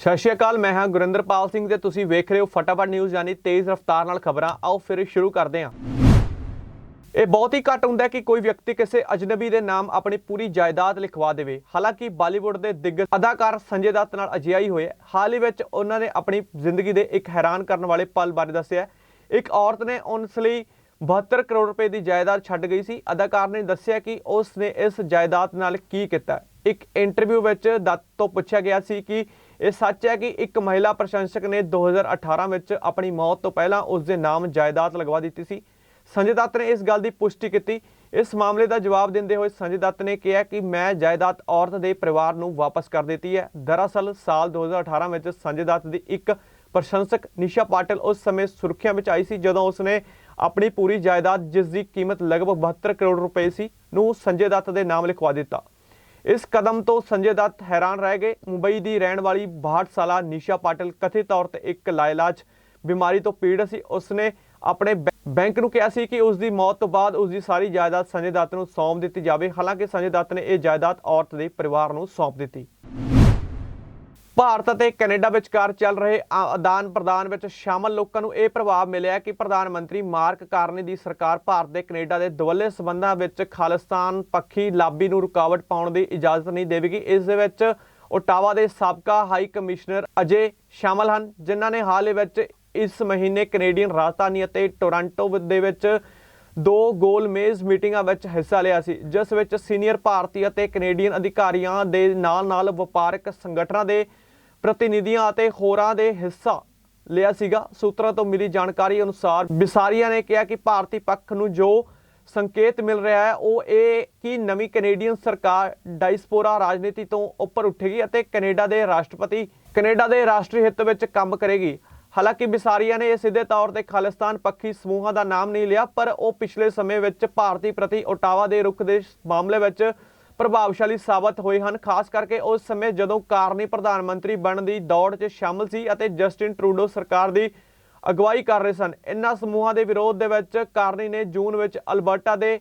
ਸਤਿ ਸ਼੍ਰੀ ਅਕਾਲ, ਮੈਂ ਹਾਂ ਗੁਰਿੰਦਰਪਾਲ ਸਿੰਘ ਤੇ ਤੁਸੀਂ ਵੇਖ ਰਹੇ ਹੋ ਫਟਾਫਟ ਨਿਊਜ਼ ਯਾਨੀ ਤੇਜ਼ ਰਫ਼ਤਾਰ ਨਾਲ ਖਬਰਾਂ। ਆਓ ਫਿਰ ਸ਼ੁਰੂ ਕਰਦੇ ਹਾਂ। ਇਹ ਬਹੁਤ ਹੀ ਘੱਟ ਹੁੰਦਾ ਹੈ ਕਿ ਕੋਈ ਵਿਅਕਤੀ ਕਿਸੇ ਅਜਨਬੀ ਦੇ ਨਾਮ ਆਪਣੀ ਪੂਰੀ ਜਾਇਦਾਦ ਲਿਖਵਾ ਦੇਵੇ। ਹਾਲਾਂਕਿ ਬਾਲੀਵੁੱਡ ਦੇ ਦਿੱਗਜ ਅਦਾਕਾਰ ਸੰਜੇ ਦੱਤ ਨਾਲ ਅਜਿਹਾ ਹੀ ਹੋਇਆ ਹੈ। ਹਾਲ ਹੀ ਵਿੱਚ ਉਹਨਾਂ ਨੇ ਆਪਣੀ ਜ਼ਿੰਦਗੀ ਦੇ ਇੱਕ ਹੈਰਾਨ ਕਰਨ ਵਾਲੇ ਪਲ ਬਾਰੇ ਦੱਸਿਆ ਇੱਕ ਔਰਤ ਨੇ ਉਸ ਲਈ 72 ਕਰੋੜ ਰੁਪਏ ਦੀ ਜਾਇਦਾਦ ਛੱਡ ਗਈ ਸੀ। ਅਦਾਕਾਰ ਨੇ ਦੱਸਿਆ ਕਿ ਉਸ ਨੇ ਇਸ ਜਾਇਦਾਦ ਨਾਲ ਕੀ ਕੀਤਾ ਇੱਕ ਇੰਟਰਵਿਊ ਵਿੱਚ ਦੱਤ ਤੋਂ ਪੁੱਛਿਆ ਗਿਆ ਸੀ ਕਿ ਇਹ ਸੱਚ ਹੈ ਕਿ ਇੱਕ ਮਹਿਲਾ ਪ੍ਰਸ਼ੰਸਕ ਨੇ 2018 ਵਿੱਚ ਆਪਣੀ ਮੌਤ ਤੋਂ ਪਹਿਲਾਂ ਉਸ ਦੇ ਨਾਮ ਜਾਇਦਾਦ ਲਗਵਾ ਦਿੱਤੀ ਸੀ। ਸੰਜੇ ਦੱਤ ਨੇ ਇਸ ਗੱਲ ਦੀ ਪੁਸ਼ਟੀ ਕੀਤੀ। ਇਸ ਮਾਮਲੇ ਦਾ ਜਵਾਬ ਦਿੰਦੇ ਹੋਏ ਸੰਜੇ ਦੱਤ ਨੇ ਕਿਹਾ ਕਿ ਮੈਂ ਜਾਇਦਾਦ ਔਰਤ ਦੇ ਪਰਿਵਾਰ ਨੂੰ ਵਾਪਸ ਕਰ ਦਿੱਤੀ ਹੈ। ਦਰਅਸਲ ਸਾਲ 2018 ਵਿੱਚ ਸੰਜੇ ਦੱਤ ਦੀ ਇੱਕ ਪ੍ਰਸ਼ੰਸਕ ਨਿਸ਼ਾ ਪਾਟਿਲ ਉਸ ਸਮੇਂ ਸੁਰਖੀਆਂ ਵਿੱਚ ਆਈ ਸੀ, ਜਦੋਂ ਉਸਨੇ ਆਪਣੀ ਪੂਰੀ ਜਾਇਦਾਦ, ਜਿਸ ਦੀ ਕੀਮਤ ਲਗਭਗ 72 ਕਰੋੜ ਰੁਪਏ ਸੀ, ਨੂੰ ਸੰਜੇ ਦੱਤ ਦੇ ਨਾਮ ਲਿਖਵਾ ਦਿੱਤਾ। ਇਸ ਕਦਮ ਤੋਂ ਸੰਜੇ ਦੱਤ ਹੈਰਾਨ ਰਹਿ ਗਏ। ਮੁੰਬਈ ਦੀ ਰਹਿਣ ਵਾਲੀ 62 ਸਾਲਾ ਨਿਸ਼ਾ ਪਾਟਿਲ ਕਥਿਤ ਤੌਰ ਤੇ ਇੱਕ ਲਾਇਲਾਜ ਬਿਮਾਰੀ ਤੋਂ ਪੀੜਤ ਸੀ। ਉਸਨੇ ਆਪਣੇ ਬੈ- ਬੈਂਕ ਨੂੰ ਕਿਹਾ ਸੀ ਕਿ ਉਸ ਦੀ ਮੌਤ ਤੋਂ ਬਾਅਦ ਉਸ ਦੀ ਸਾਰੀ ਜਾਇਦਾਦ ਸੰਜੇ ਦੱਤ ਨੂੰ ਸੌਂਪ ਦਿੱਤੀ ਜਾਵੇ। ਹਾਲਾਂਕਿ ਸੰਜੇ ਦੱਤ ਨੇ ਇਹ ਜਾਇਦਾਦ ਔਰਤ ਦੇ ਪਰਿਵਾਰ ਨੂੰ ਸੌਂਪ ਦਿੱਤੀ। ਭਾਰਤ ਅਤੇ ਕੈਨੇਡਾ ਵਿਚਕਾਰ ਚੱਲ ਰਹੇ ਆ- ਆਦਾਨ ਪ੍ਰਦਾਨ ਵਿੱਚ ਸ਼ਾਮਲ ਲੋਕਾਂ ਨੂੰ ਇਹ ਪ੍ਰਭਾਵ ਮਿਲਿਆ ਕਿ ਪ੍ਰਧਾਨ ਮੰਤਰੀ ਮਾਰਕ ਕਾਰਨੀ ਦੀ ਸਰਕਾਰ ਭਾਰਤ ਦੇ ਕੈਨੇਡਾ ਦੇ ਦੁਵੱਲੇ ਸਬੰਧਾਂ ਵਿੱਚ ਖਾਲਿਸਤਾਨ ਪੱਖੀ ਲਾਬੀ ਨੂੰ ਰੁਕਾਵਟ ਪਾਉਣ ਦੀ ਇਜਾਜ਼ਤ ਨਹੀਂ ਦੇਵੇਗੀ। ਇਸ ਦੇ ਵਿੱਚ ਓਟਾਵਾ ਦੇ ਸਾਬਕਾ ਹਾਈ ਕਮਿਸ਼ਨਰ ਅਜੇ ਸ਼ਾਮਲ ਹਨ, ਜਿਨ੍ਹਾਂ ਨੇ ਹਾਲ ਹੀ ਵਿੱਚ ਇਸ ਮਹੀਨੇ ਕੈਨੇਡੀਅਨ ਰਾਜਧਾਨੀ ਅਤੇ ਟੋਰਾਂਟੋ ਦੇ ਵਿੱਚ ਦੋ ਗੋਲਮੇਜ਼ ਮੀਟਿੰਗਾਂ ਵਿੱਚ ਹਿੱਸਾ ਲਿਆ ਸੀ, ਜਿਸ ਵਿੱਚ ਸੀਨੀਅਰ ਭਾਰਤੀ ਅਤੇ ਕੈਨੇਡੀਅਨ ਅਧਿਕਾਰੀਆਂ ਦੇ ਨਾਲ-ਨਾਲ ਵਪਾਰਕ ਸੰਗਠਨਾਂ ਦੇ ਪ੍ਰਤੀਨਿਧੀਆਂ ਅਤੇ ਹੋਰਾਂ ਦੇ ਹਿੱਸਾ ਲਿਆ ਸੀਗਾ। ਸੂਤਰਾਂ ਤੋਂ ਮਿਲੀ ਜਾਣਕਾਰੀ ਅਨੁਸਾਰ ਬਿਸਾਰੀਆ ਨੇ ਕਿਹਾ ਕਿ ਭਾਰਤੀ ਪੱਖ ਨੂੰ ਜੋ ਸੰਕੇਤ ਮਿਲ ਰਿਹਾ ਹੈ, ਉਹ ਇਹ ਕਿ ਨਵੀਂ ਕੈਨੇਡੀਅਨ ਸਰਕਾਰ ਡਾਇਸਪੋਰਾ ਰਾਜਨੀਤੀ ਤੋਂ ਉੱਪਰ ਉੱਠੇਗੀ ਅਤੇ ਕੈਨੇਡਾ ਦੇ ਰਾਸ਼ਟਰਪਤੀ, ਕੈਨੇਡਾ ਦੇ ਰਾਸ਼ਟਰੀ ਹਿੱਤ ਵਿੱਚ ਕੰਮ ਕਰੇਗੀ। ਹਾਲਾਂਕਿ ਬਿਸਾਰੀਆ ਨੇ ਇਹ ਸਿੱਧੇ ਤੌਰ ਤੇ ਖਾਲਿਸਤਾਨ ਪੱਖੀ ਸਮੂਹਾਂ ਦਾ ਨਾਮ ਨਹੀਂ ਲਿਆ, ਪਰ ਉਹ ਪਿਛਲੇ ਸਮੇਂ ਵਿੱਚ ਭਾਰਤੀ ਪ੍ਰਤੀ ਓਟਾਵਾ ਦੇ ਰੁਖ ਦੇ ਮਾਮਲੇ ਵਿੱਚ ਪ੍ਰਭਾਵਸ਼ਾਲੀ ਸਾਬਤ ਹੋਏ ਹਨ, ਖਾਸ ਕਰਕੇ ਉਸ ਸਮੇਂ ਜਦੋਂ ਕਾਰਨੀ ਪ੍ਰਧਾਨ ਮੰਤਰੀ ਬਣਨ ਦੀ ਦੌੜ 'ਚ ਸ਼ਾਮਲ ਸੀ ਅਤੇ ਜਸਟਿਨ ਟਰੂਡੋ ਸਰਕਾਰ ਦੀ ਅਗਵਾਈ ਕਰ ਰਹੇ ਸਨ। ਇਨ੍ਹਾਂ ਸਮੂਹਾਂ ਦੇ ਵਿਰੋਧ ਦੇ ਵਿੱਚ ਕਾਰਨੀ ਨੇ ਜੂਨ ਵਿੱਚ ਅਲਬਰਟਾ ਦੇ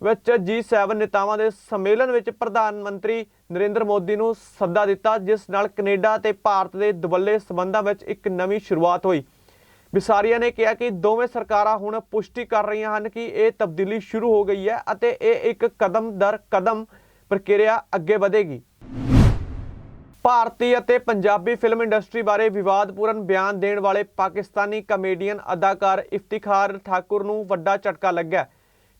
ਵਿੱਚ G7 ਨੇਤਾਵਾਂ ਦੇ ਸੰਮੇਲਨ ਵਿੱਚ ਪ੍ਰਧਾਨ ਮੰਤਰੀ ਨਰਿੰਦਰ ਮੋਦੀ ਨੂੰ ਸੱਦਾ ਦਿੱਤਾ, ਜਿਸ ਨਾਲ ਕੈਨੇਡਾ ਤੇ ਭਾਰਤ ਦੇ ਦੁਵੱਲੇ ਸਬੰਧਾਂ ਵਿੱਚ ਇੱਕ ਨਵੀਂ ਸ਼ੁਰੂਆਤ ਹੋਈ। ਬਿਸਾਰੀਆ ਨੇ ਕਿਹਾ ਕਿ ਦੋਵੇਂ ਸਰਕਾਰਾਂ ਹੁਣ ਪੁਸ਼ਟੀ ਕਰ ਰਹੀਆਂ ਹਨ ਕਿ ਇਹ ਤਬਦੀਲੀ ਸ਼ੁਰੂ ਹੋ ਗਈ ਹੈ ਅਤੇ ਇਹ ਇੱਕ ਕਦਮ ਦਰ ਕਦਮ ਪ੍ਰਕਿਰਿਆ ਅੱਗੇ ਵਧੇਗੀ। ਭਾਰਤੀ ਅਤੇ ਪੰਜਾਬੀ ਫਿਲਮ ਇੰਡਸਟਰੀ ਬਾਰੇ ਵਿਵਾਦਪੂਰਨ ਬਿਆਨ ਦੇਣ ਵਾਲੇ ਪਾਕਿਸਤਾਨੀ ਕਮੇਡੀਅਨ ਅਦਾਕਾਰ ਇਫਤਿਖਾਰ ਠਾਕੁਰ ਨੂੰ ਵੱਡਾ ਝਟਕਾ ਲੱਗਾ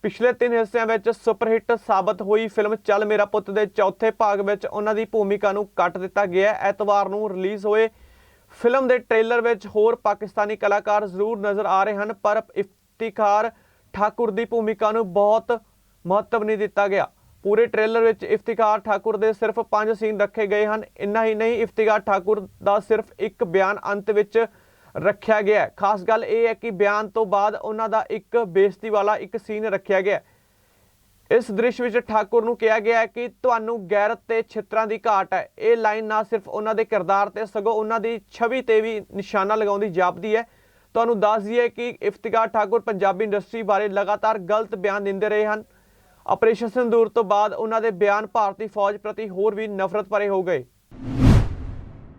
ਪਿਛਲੇ ਤਿੰਨ ਹਿੱਸਿਆਂ ਵਿੱਚ ਸੁਪਰਹਿੱਟ ਸਾਬਤ ਹੋਈ ਫਿਲਮ ਚੱਲ ਮੇਰਾ ਪੁੱਤ ਦੇ ਚੌਥੇ ਭਾਗ ਵਿੱਚ ਉਹਨਾਂ ਦੀ ਭੂਮਿਕਾ ਨੂੰ ਕੱਟ ਦਿੱਤਾ ਗਿਆ ਐਤਵਾਰ ਨੂੰ ਰਿਲੀਜ਼ ਹੋਏ ਫਿਲਮ ਦੇ ਟ੍ਰੇਲਰ ਵਿੱਚ ਹੋਰ ਪਾਕਿਸਤਾਨੀ ਕਲਾਕਾਰ ਜ਼ਰੂਰ ਨਜ਼ਰ ਆ ਰਹੇ ਹਨ, ਪਰ ਇਫਤਿਖਾਰ ਠਾਕੁਰ ਦੀ ਭੂਮਿਕਾ ਨੂੰ ਬਹੁਤ ਮਹੱਤਵ ਨਹੀਂ ਦਿੱਤਾ ਗਿਆ। ਪੂਰੇ ਟ੍ਰੇਲਰ ਵਿੱਚ ਇਫਤਿਖਾਰ ਠਾਕੁਰ ਦੇ ਸਿਰਫ 5 ਸੀਨ ਰੱਖੇ ਗਏ ਹਨ। ਇੰਨਾ ਹੀ ਨਹੀਂ, ਇਫਤਿਖਾਰ ਠਾਕੁਰ ਦਾ ਸਿਰਫ ਇੱਕ ਬਿਆਨ ਅੰਤ ਵਿੱਚ ਰੱਖਿਆ ਗਿਆ ਹੈ। ਖਾਸ ਗੱਲ ਇਹ ਹੈ ਕਿ ਬਿਆਨ ਤੋਂ ਬਾਅਦ ਉਹਨਾਂ ਦਾ ਇੱਕ ਬੇਇੱਜ਼ਤੀ ਵਾਲਾ ਇੱਕ ਸੀਨ ਰੱਖਿਆ ਗਿਆ ਇਸ ਦ੍ਰਿਸ਼ ਵਿੱਚ ਠਾਕੁਰ ਨੂੰ ਕਿਹਾ ਗਿਆ ਹੈ ਕਿ ਤੁਹਾਨੂੰ ਗੈਰਤ ਤੇ ਛਿੱਤਰਾਂ ਦੀ ਘਾਟ ਹੈ। ਇਹ ਲਾਈਨ ਨਾ ਸਿਰਫ ਉਹਨਾਂ ਦੇ ਕਿਰਦਾਰ ਤੇ, ਸਗੋਂ ਉਹਨਾਂ ਦੀ ਛਵੀ ਤੇ ਵੀ ਨਿਸ਼ਾਨਾ ਲਗਾਉਂਦੀ ਜਾਪਦੀ ਹੈ। ਤੁਹਾਨੂੰ ਦੱਸ ਦਈਏ ਕਿ ਇਫਤਿਖਾਰ ਠਾਕੁਰ ਪੰਜਾਬੀ ਇੰਡਸਟਰੀ ਬਾਰੇ ਲਗਾਤਾਰ ਗਲਤ ਬਿਆਨ ਦਿੰਦੇ ਰਹੇ ਹਨ। ਆਪਰੇਸ਼ਨ ਸਿੰਦੂਰ ਤੋਂ ਬਾਅਦ ਉਹਨਾਂ ਦੇ ਬਿਆਨ ਭਾਰਤੀ ਫੌਜ ਪ੍ਰਤੀ ਹੋਰ ਵੀ ਨਫ਼ਰਤ ਭਰੇ ਹੋ ਗਏ।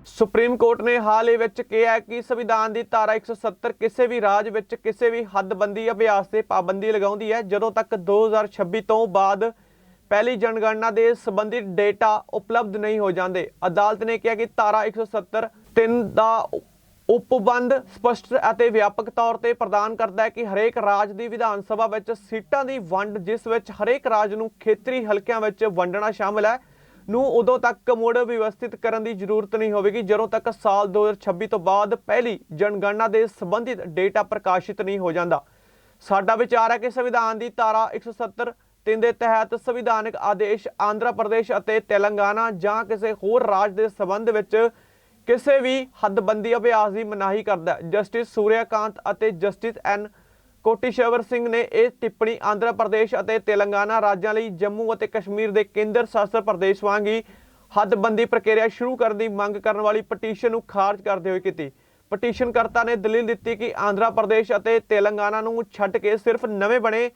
ਸੁਪਰੀਮ ਕੋਰਟ ਨੇ ਹਾਲ ਹੀ ਵਿੱਚ ਕਿਹਾ ਕਿ ਸੰਵਿਧਾਨ ਦੀ ਧਾਰਾ 170 ਕਿਸੇ ਵੀ ਰਾਜ ਵਿੱਚ ਕਿਸੇ ਵੀ ਹੱਦਬੰਦੀ ਅਭਿਆਸ ਤੇ ਪਾਬੰਦੀ ਲਗਾਉਂਦੀ ਹੈ, ਜਦੋਂ ਤੱਕ 2026 ਤੋਂ ਬਾਅਦ ਪਹਿਲੀ ਜਨਗਣਨਾ ਦੇ ਸੰਬੰਧਿਤ ਡੇਟਾ ਉਪਲਬਧ ਨਹੀਂ ਹੋ ਜਾਂਦੇ। ਅਦਾਲਤ ਨੇ ਕਿਹਾ ਕਿ ਧਾਰਾ 170 ਤਿੰਨ ਦਾ ਉਪਬੰਧ ਸਪਸ਼ਟ ਅਤੇ ਵਿਆਪਕ ਤੌਰ ਤੇ ਪ੍ਰਦਾਨ ਕਰਦਾ ਹੈ ਕਿ ਹਰੇਕ ਰਾਜ ਦੀ ਵਿਧਾਨ ਸਭਾ ਵਿੱਚ ਸੀਟਾਂ ਦੀ ਵੰਡ, ਜਿਸ ਵਿੱਚ ਹਰੇਕ ਰਾਜ ਨੂੰ ਖੇਤਰੀ ਹਲਕਿਆਂ ਵਿੱਚ ਵੰਡਣਾ ਸ਼ਾਮਲ ਹੈ, ਨੂੰ ਉਦੋਂ ਤੱਕ ਮੁੜ ਵਿਵਸਥਿਤ ਕਰਨ ਦੀ ਜ਼ਰੂਰਤ ਨਹੀਂ ਹੋਵੇਗੀ, ਜਦੋਂ ਤੱਕ ਸਾਲ 2026 ਤੋਂ ਬਾਅਦ ਪਹਿਲੀ ਜਨਗਣਨਾ ਦੇ ਸੰਬੰਧਿਤ ਡੇਟਾ ਪ੍ਰਕਾਸ਼ਿਤ ਨਹੀਂ ਹੋ ਜਾਂਦਾ। ਸਾਡਾ ਵਿਚਾਰ ਹੈ ਕਿ ਸੰਵਿਧਾਨ ਦੀ ਧਾਰਾ 170 ਤਿੰਨ ਦੇ ਤਹਿਤ ਸੰਵਿਧਾਨਕ ਆਦੇਸ਼ ਆਂਧਰਾ ਪ੍ਰਦੇਸ਼ ਅਤੇ ਤੇਲੰਗਾਨਾ ਜਾਂ ਕਿਸੇ ਹੋਰ ਰਾਜ ਦੇ ਸੰਬੰਧ ਵਿੱਚ ਕਿਸੇ ਵੀ ਹੱਦਬੰਦੀ ਅਭਿਆਸ ਦੀ ਮਨਾਹੀ ਕਰਦਾ ਹੈ। ਜਸਟਿਸ ਸੂਰਿਆਕਾਂਤ ਅਤੇ ਜਸਟਿਸ ਐਨ ਕੋਟੀਸ਼ਵਰ ਸਿੰਘ ਨੇ ਇਹ ਟਿੱਪਣੀ ਆਂਧਰਾ ਪ੍ਰਦੇਸ਼ ਅਤੇ ਤੇਲੰਗਾਨਾ ਰਾਜਾਂ ਲਈ ਜੰਮੂ ਅਤੇ ਕਸ਼ਮੀਰ ਦੇ ਕੇਂਦਰ ਸ਼ਾਸਤ ਪ੍ਰਦੇਸ਼ ਵਾਂਗ ਹੀ ਹੱਦਬੰਦੀ ਪ੍ਰਕਿਰਿਆ ਸ਼ੁਰੂ ਕਰਨ ਦੀ ਮੰਗ ਕਰਨ ਵਾਲੀ ਪਟੀਸ਼ਨ ਨੂੰ ਖਾਰਜ ਕਰਦੇ ਹੋਏ ਕੀਤੀ। ਪਟੀਸ਼ਨਕਰਤਾ ਨੇ ਦਲੀਲ ਦਿੱਤੀ ਕਿ ਆਂਧਰਾ ਪ੍ਰਦੇਸ਼ ਅਤੇ ਤੇਲੰਗਾਨਾ ਨੂੰ ਛੱਡ ਕੇ ਸਿਰਫ ਨਵੇਂ ਬਣੇ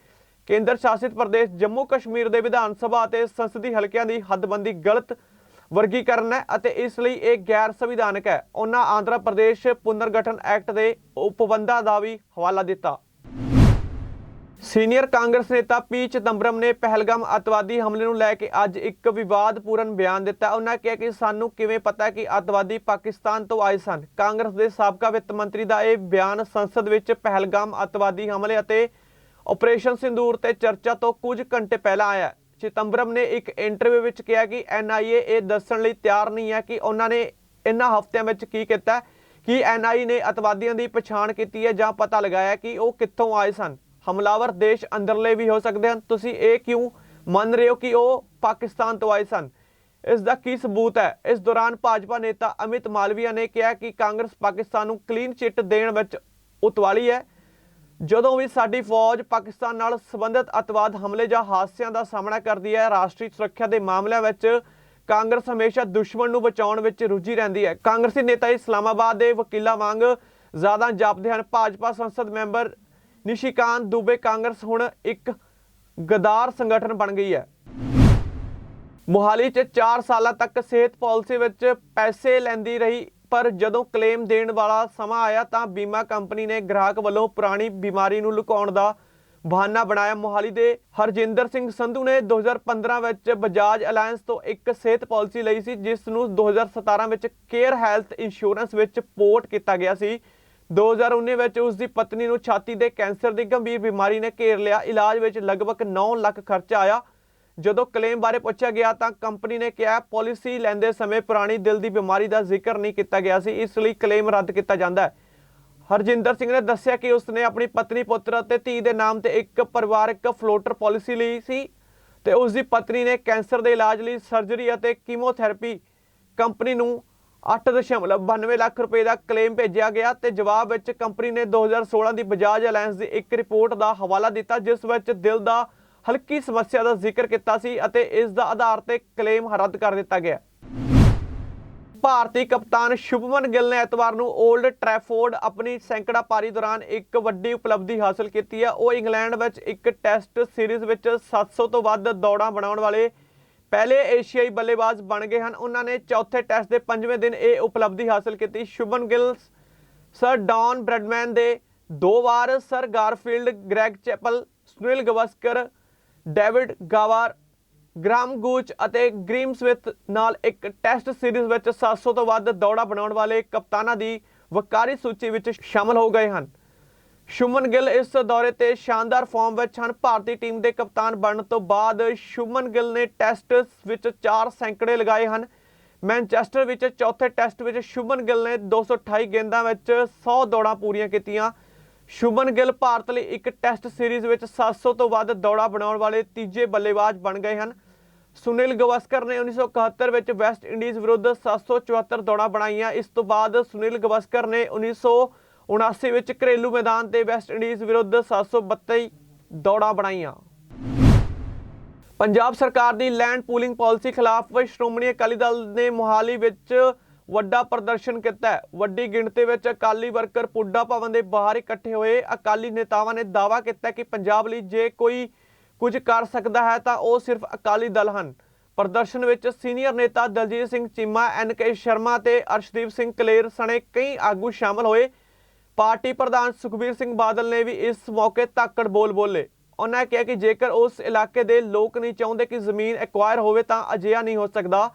ਕੇਂਦਰ ਸ਼ਾਸਿਤ ਪ੍ਰਦੇਸ਼ ਜੰਮੂ ਕਸ਼ਮੀਰ ਦੇ ਵਿਧਾਨ ਸਭਾ ਅਤੇ ਸੰਸਦੀ ਹਲਕਿਆਂ ਦੀ ਹੱਦਬੰਦੀ ਗਲਤ ਵਰਗੀਕਰਨ ਹੈ ਅਤੇ ਇਸ ਲਈ ਇਹ ਗੈਰ ਸੰਵਿਧਾਨਕ ਹੈ। ਉਹਨਾਂ ਆਂਧਰਾ ਪ੍ਰਦੇਸ਼ ਪੁਨਰਗਠਨ ਐਕਟ ਦੇ ਉਪਬੰਧਾਂ ਦਾ ਵੀ ਹਵਾਲਾ ਦਿੱਤਾ। ਸੀਨੀਅਰ ਕਾਂਗਰਸ ਨੇਤਾ ਪੀ ਚਿਦੰਬਰਮ ਨੇ ਪਹਿਲਗਾਮ ਅੱਤਵਾਦੀ ਹਮਲੇ ਨੂੰ ਲੈ ਕੇ ਅੱਜ ਇੱਕ ਵਿਵਾਦਪੂਰਨ ਬਿਆਨ ਦਿੱਤਾ। ਉਹਨਾਂ ਕਿਹਾ ਕਿ ਸਾਨੂੰ ਕਿਵੇਂ ਪਤਾ ਕਿ ਅੱਤਵਾਦੀ ਪਾਕਿਸਤਾਨ ਤੋਂ ਆਏ ਸਨ। ਕਾਂਗਰਸ ਦੇ ਸਾਬਕਾ ਵਿੱਤ ਮੰਤਰੀ ਦਾ ਇਹ ਬਿਆਨ ਸੰਸਦ ਵਿੱਚ ਪਹਿਲਗਾਮ ਅੱਤਵਾਦੀ ਹਮਲੇ ਅਤੇ ਆਪਰੇਸ਼ਨ ਸਿੰਦੂਰ ਤੇ ਚਰਚਾ ਤੋਂ ਕੁਝ ਘੰਟੇ ਪਹਿਲਾਂ ਆਇਆ ਚਿਦੰਬਰਮ ਨੇ ਇੱਕ ਇੰਟਰਵਿਊ ਵਿੱਚ ਕਿਹਾ ਕਿ ਐਨਆਈਏ ਇਹ ਦੱਸਣ ਲਈ ਤਿਆਰ ਨਹੀਂ ਹੈ ਕਿ ਉਹਨਾਂ ਨੇ ਇਨ੍ਹਾਂ ਹਫ਼ਤਿਆਂ ਵਿੱਚ ਕੀ ਕੀਤਾ ਕਿ ਐਨਆਈ ਨੇ ਅੱਤਵਾਦੀਆਂ ਦੀ ਪਛਾਣ ਕੀਤੀ ਹੈ ਜਾਂ ਪਤਾ ਲਗਾਇਆ ਕਿ ਉਹ ਕਿੱਥੋਂ ਆਏ ਸਨ। ਹਮਲਾਵਰ ਦੇਸ਼ ਅੰਦਰਲੇ ਵੀ ਹੋ ਸਕਦੇ ਹਨ। ਤੁਸੀਂ ਇਹ ਕਿਉਂ ਮੰਨ ਰਹੇ ਹੋ ਕਿ ਉਹ ਪਾਕਿਸਤਾਨ ਤੋਂ ਆਏ ਸਨ? ਇਸ ਦਾ ਕੀ ਸਬੂਤ ਹੈ? ਇਸ ਦੌਰਾਨ ਭਾਜਪਾ ਨੇਤਾ ਅਮਿਤ ਮਾਲਵੀਆ ਨੇ ਕਿਹਾ ਕਿ ਕਾਂਗਰਸ ਪਾਕਿਸਤਾਨ ਨੂੰ ਕਲੀਨ ਚਿੱਟ ਦੇਣ ਵਿੱਚ ਉਤਵਾਲੀ ਹੈ। ਜਦੋਂ ਵੀ ਸਾਡੀ ਫੌਜ ਪਾਕਿਸਤਾਨ ਨਾਲ ਸੰਬੰਧਿਤ ਅਤਵਾਦ ਹਮਲੇ ਜਾਂ ਹਾਦਸਿਆਂ ਦਾ ਸਾਹਮਣਾ ਕਰਦੀ ਹੈ, ਰਾਸ਼ਟਰੀ ਸੁਰੱਖਿਆ ਦੇ ਮਾਮਲਿਆਂ ਵਿੱਚ ਕਾਂਗਰਸ ਹਮੇਸ਼ਾ ਦੁਸ਼ਮਣ ਨੂੰ ਬਚਾਉਣ ਵਿੱਚ ਰੁੱਝੀ ਰਹਿੰਦੀ ਹੈ। ਕਾਂਗਰਸੀ ਨੇਤਾ ਇਸਲਾਮਾਬਾਦ ਦੇ ਵਕੀਲਾਂ ਵਾਂਗ ਜ਼ਿਆਦਾ ਜਾਪਦੇ ਹਨ। ਭਾਜਪਾ ਸੰਸਦ ਮੈਂਬਰ ਨਿਸ਼ੀਕਾਂਤ ਦੁਬੇ ਕਾਂਗਰਸ ਹੁਣ ਇੱਕ ਗਦਾਰ ਸੰਗਠਨ ਬਣ ਗਈ ਹੈ। ਮੁਹਾਲੀ 'ਚ 4 ਸਾਲਾਂ ਤੱਕ ਸਿਹਤ ਪਾਲਿਸੀ ਵਿੱਚ ਪੈਸੇ ਲੈਂਦੀ ਰਹੀ ਪਰ ਜਦੋਂ ਕਲੇਮ ਦੇਣ ਵਾਲਾ ਸਮਾਂ ਆਇਆ ਤਾਂ ਬੀਮਾ ਕੰਪਨੀ ਨੇ ਗ੍ਰਾਹਕ ਵੱਲੋਂ ਪੁਰਾਣੀ ਬਿਮਾਰੀ ਨੂੰ ਲੁਕਾਉਣ ਦਾ ਬਹਾਨਾ ਬਣਾਇਆ। ਮੋਹਾਲੀ ਦੇ ਹਰਜਿੰਦਰ ਸਿੰਘ ਸੰਧੂ ਨੇ 2015 ਵਿੱਚ ਬਜਾਜ ਅਲਾਇੰਸ ਤੋਂ ਇੱਕ ਸਿਹਤ ਪਾਲਿਸੀ ਲਈ ਸੀ, ਜਿਸ ਨੂੰ 2017 ਵਿੱਚ ਕੇਅਰ ਹੈਲਥ ਇੰਸ਼ੋਰੈਂਸ ਵਿੱਚ ਪੋਰਟ ਕੀਤਾ ਗਿਆ ਸੀ। 2019 ਵਿੱਚ ਉਸ ਦੀ ਪਤਨੀ ਨੂੰ ਛਾਤੀ ਦੇ ਕੈਂਸਰ ਦੀ ਗੰਭੀਰ ਬਿਮਾਰੀ ਨੇ ਘੇਰ ਲਿਆ। ਇਲਾਜ ਵਿੱਚ ਲਗਭਗ 9 ਲੱਖ ਖਰਚਾ ਆਇਆ। ਜਦੋਂ ਕਲੇਮ ਬਾਰੇ ਪੁੱਛਿਆ ਗਿਆ ਤਾਂ ਕੰਪਨੀ ਨੇ ਕਿਹਾ, ਪਾਲਿਸੀ ਲੈਂਦੇ ਸਮੇਂ ਪੁਰਾਣੀ ਦਿਲ ਦੀ ਬਿਮਾਰੀ ਦਾ ਜ਼ਿਕਰ ਨਹੀਂ ਕੀਤਾ ਗਿਆ ਸੀ, ਇਸ ਲਈ ਕਲੇਮ ਰੱਦ ਕੀਤਾ ਜਾਂਦਾ ਹੈ। ਹਰਜਿੰਦਰ ਸਿੰਘ ਨੇ ਦੱਸਿਆ ਕਿ ਉਸਨੇ ਆਪਣੀ ਪਤਨੀ, ਪੁੱਤਰ ਅਤੇ ਧੀ ਦੇ ਨਾਮ ਤੇ ਇੱਕ ਪਰਿਵਾਰਕ ਫਲੋਟਰ ਪਾਲਿਸੀ ਲਈ ਸੀ ਤੇ ਉਸ ਦੀ ਪਤਨੀ ਨੇ ਕੈਂਸਰ ਦੇ ਇਲਾਜ ਲਈ ਸਰਜਰੀ ਅਤੇ ਕੀਮੋਥੈਰੇਪੀ ਕੰਪਨੀ ਨੂੰ 8.92 ਲੱਖ ਰੁਪਏ ਦਾ ਕਲੇਮ ਭੇਜਿਆ ਗਿਆ ਤੇ ਜਵਾਬ ਵਿੱਚ ਕੰਪਨੀ ਨੇ 2016 ਦੀ ਬਜਾਜ ਅਲਾਇੰਸ ਦੀ ਇੱਕ ਰਿਪੋਰਟ ਦਾ ਹਵਾਲਾ ਦਿੱਤਾ, ਜਿਸ ਵਿੱਚ ਦਿਲ ਦਾ ਹਲਕੀ ਸਮੱਸਿਆ ਦਾ ਜ਼ਿਕਰ ਕੀਤਾ ਸੀ ਅਤੇ ਇਸ ਦਾ ਆਧਾਰ ਤੇ ਕਲੇਮ ਰੱਦ ਕਰ ਦਿੱਤਾ ਗਿਆ। ਭਾਰਤੀ ਕਪਤਾਨ ਸ਼ੁਭਮਨ ਗਿੱਲ ਨੇ ਐਤਵਾਰ ਨੂੰ 올ਡ ਟ੍ਰੈਫੋਰਡ ਆਪਣੀ ਸੈਂਕੜਾ ਪਾਰੀ ਦੌਰਾਨ ਇੱਕ ਵੱਡੀ ਉਪਲਬਧੀ ਹਾਸਲ ਕੀਤੀ ਹੈ। ਉਹ ਇੰਗਲੈਂਡ ਵਿੱਚ ਇੱਕ ਟੈਸਟ ਸੀਰੀਜ਼ ਵਿੱਚ 700 ਤੋਂ ਵੱਧ ਦੌੜਾਂ ਬਣਾਉਣ ਵਾਲੇ ਪਹਿਲੇ ਏਸ਼ੀਆਈ ਬੱਲੇਬਾਜ਼ ਬਣ ਗਏ ਹਨ। ਉਹਨਾਂ ਨੇ ਚੌਥੇ ਟੈਸਟ ਦੇ ਪੰਜਵੇਂ ਦਿਨ ਇਹ ਉਪਲਬਧੀ ਹਾਸਲ ਕੀਤੀ। Shubman Gill, sir Don Bradman ਦੇ ਦੋ ਵਾਰ, sir Garfield, Greg Chappell, Sunil Gavaskar David Gower, Graham Gooch ਅਤੇ ਗ੍ਰੀਮ ਸਮਿਥ ਨਾਲ ਇੱਕ ਟੈਸਟ ਸੀਰੀਜ਼ ਵਿੱਚ 700 ਤੋਂ ਵੱਧ ਦੌੜਾਂ ਬਣਾਉਣ ਵਾਲੇ ਕਪਤਾਨਾਂ ਦੀ ਵਕਾਰੀ ਸੂਚੀ ਵਿੱਚ ਸ਼ਾਮਲ ਹੋ ਗਏ ਹਨ। ਸ਼ੁਮਨ ਗਿੱਲ ਇਸ ਦੌਰੇ ਤੇ ਸ਼ਾਨਦਾਰ ਫਾਰਮ ਵਿੱਚ ਹਨ। ਭਾਰਤੀ ਟੀਮ ਦੇ ਕਪਤਾਨ ਬਣਨ ਤੋਂ ਬਾਅਦ ਸ਼ੁਮਨ ਗਿੱਲ ਨੇ ਟੈਸਟ ਵਿੱਚ 4 ਸੈਂਕੜੇ ਲਗਾਏ ਹਨ। ਮੈਨਚੈਸਟਰ ਵਿੱਚ ਚੌਥੇ ਟੈਸਟ ਵਿੱਚ ਸ਼ੁਮਨ ਗਿੱਲ ਨੇ 228 ਗੇਂਦਾਂ ਵਿੱਚ 100 ਦੌੜਾਂ ਪੂਰੀਆਂ ਕੀਤੀਆਂ। ਸ਼ੁਭਨ ਗਿੱਲ ਭਾਰਤ ਲਈ ਇੱਕ ਟੈਸਟ ਸੀਰੀਜ਼ ਵਿੱਚ 700 ਤੋਂ ਵੱਧ ਦੌੜਾਂ ਬਣਾਉਣ ਵਾਲੇ ਤੀਜੇ ਬੱਲੇਬਾਜ਼ ਬਣ ਗਏ ਹਨ। ਸੁਨੀਲ ਗਵਸਕਰ ਨੇ 1971 ਵਿੱਚ ਵੈਸਟ ਇੰਡੀਜ਼ ਵਿਰੁੱਧ 774 ਦੌੜਾਂ ਬਣਾਈਆਂ। ਇਸ ਤੋਂ ਬਾਅਦ ਸੁਨੀਲ ਗਵਸਕਰ ਨੇ 1979 ਵਿੱਚ ਘਰੇਲੂ ਮੈਦਾਨ ਤੇ ਵੈਸਟ ਇੰਡੀਜ਼ ਵਿਰੁੱਧ 732 ਦੌੜਾਂ ਬਣਾਈਆਂ। ਪੰਜਾਬ ਸਰਕਾਰ ਦੀ ਲੈਂਡ ਪੂਲਿੰਗ ਪਾਲਿਸੀ ਖਿਲਾਫ ਸ਼੍ਰੋਮਣੀ ਅਕਾਲੀ ਦਲ ਨੇ ਮੋਹਾਲੀ ਵਿੱਚ ਵੱਡਾ ਪ੍ਰਦਰਸ਼ਨ ਕੀਤਾ ਵੱਡੀ ਗਿਣਤੀ ਵਿੱਚ ਅਕਾਲੀ ਵਰਕਰ ਪੁੱਡਾ ਭਵਨ ਦੇ ਬਾਹਰ ਇਕੱਠੇ ਹੋਏ। ਅਕਾਲੀ ਨੇਤਾਵਾਂ ਨੇ ਦਾਅਵਾ ਕੀਤਾ ਕਿ ਪੰਜਾਬ ਲਈ ਜੇ ਕੋਈ ਕੁਝ ਕਰ ਸਕਦਾ ਹੈ ਤਾਂ ਉਹ ਸਿਰਫ ਅਕਾਲੀ ਦਲ ਹਨ। ਪ੍ਰਦਰਸ਼ਨ ਵਿੱਚ ਸੀਨੀਅਰ ਨੇਤਾ ਦਲਜੀਤ ਸਿੰਘ ਚੀਮਾ, ਐਨ ਕੇ ਸ਼ਰਮਾ ਤੇ ਅਰਸ਼ਦੀਪ ਸਿੰਘ ਕਲੇਰ ਸਣੇ ਕਈ ਆਗੂ ਸ਼ਾਮਲ ਹੋਏ। ਪਾਰਟੀ ਪ੍ਰਧਾਨ ਸੁਖਬੀਰ ਸਿੰਘ ਬਾਦਲ ਨੇ ਵੀ ਇਸ ਮੌਕੇ ਤਾਕੜ ਬੋਲ ਬੋਲੇ। ਉਹਨਾਂ ਕਿਹਾ ਕਿ ਜੇਕਰ ਉਸ ਇਲਾਕੇ ਦੇ ਲੋਕ ਨਹੀਂ ਚਾਹੁੰਦੇ ਕਿ ਜ਼ਮੀਨ ਐਕਵਾਇਰ ਹੋਵੇ ਤਾਂ ਅਜਿਹਾ ਨਹੀਂ ਹੋ ਸਕਦਾ।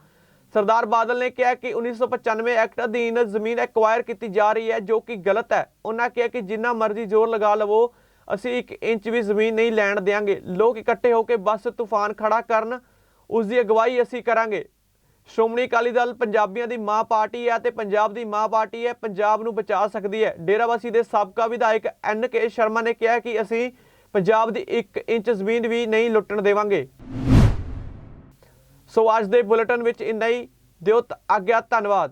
ਸਰਦਾਰ ਬਾਦਲ ਨੇ ਕਿਹਾ ਕਿ 1995 ਐਕਟ ਅਧੀਨ ਜ਼ਮੀਨ ਐਕਵਾਇਰ ਕੀਤੀ ਜਾ ਰਹੀ ਹੈ, ਜੋ ਕਿ ਗਲਤ ਹੈ। ਉਹਨਾਂ ਕਿਹਾ ਕਿ ਜਿੰਨਾ ਮਰਜ਼ੀ ਜ਼ੋਰ ਲਗਾ ਲਵੋ, ਅਸੀਂ 1 ਇੰਚ ਵੀ ਜ਼ਮੀਨ ਨਹੀਂ ਲੈਣ ਦੇਵਾਂਗੇ ਲੋਕ ਇਕੱਠੇ ਹੋ ਕੇ ਬੱਸ ਤੂਫਾਨ ਖੜਾ ਕਰਨ, ਉਸ ਦੀ ਅਗਵਾਈ ਅਸੀਂ ਕਰਾਂਗੇ। ਸ਼੍ਰੋਮਣੀ ਅਕਾਲੀ ਦਲ ਪੰਜਾਬੀਆਂ ਦੀ ਮਾਂ ਪਾਰਟੀ ਹੈ ਤੇ ਪੰਜਾਬ ਦੀ ਮਾਂ ਪਾਰਟੀ ਹੈ, ਪੰਜਾਬ ਨੂੰ ਬਚਾ ਸਕਦੀ ਹੈ। ਡੇਰਾਵਾਸੀ ਦੇ ਸਾਬਕਾ ਵਿਧਾਇਕ ਐਨ ਕੇ ਸ਼ਰਮਾ ਨੇ ਕਿਹਾ ਕਿ ਅਸੀਂ ਪੰਜਾਬ ਦੀ 1 ਇੰਚ ਜ਼ਮੀਨ ਵੀ ਨਹੀਂ ਲੁੱਟਣ ਦੇਵਾਂਗੇ। ਸੋ ਅੱਜ ਦੇ ਬੁਲੇਟਿਨ ਵਿੱਚ ਇੰਨਾ ਹੀ। ਦਿਓ ਆਗਿਆ ਧੰਨਵਾਦ।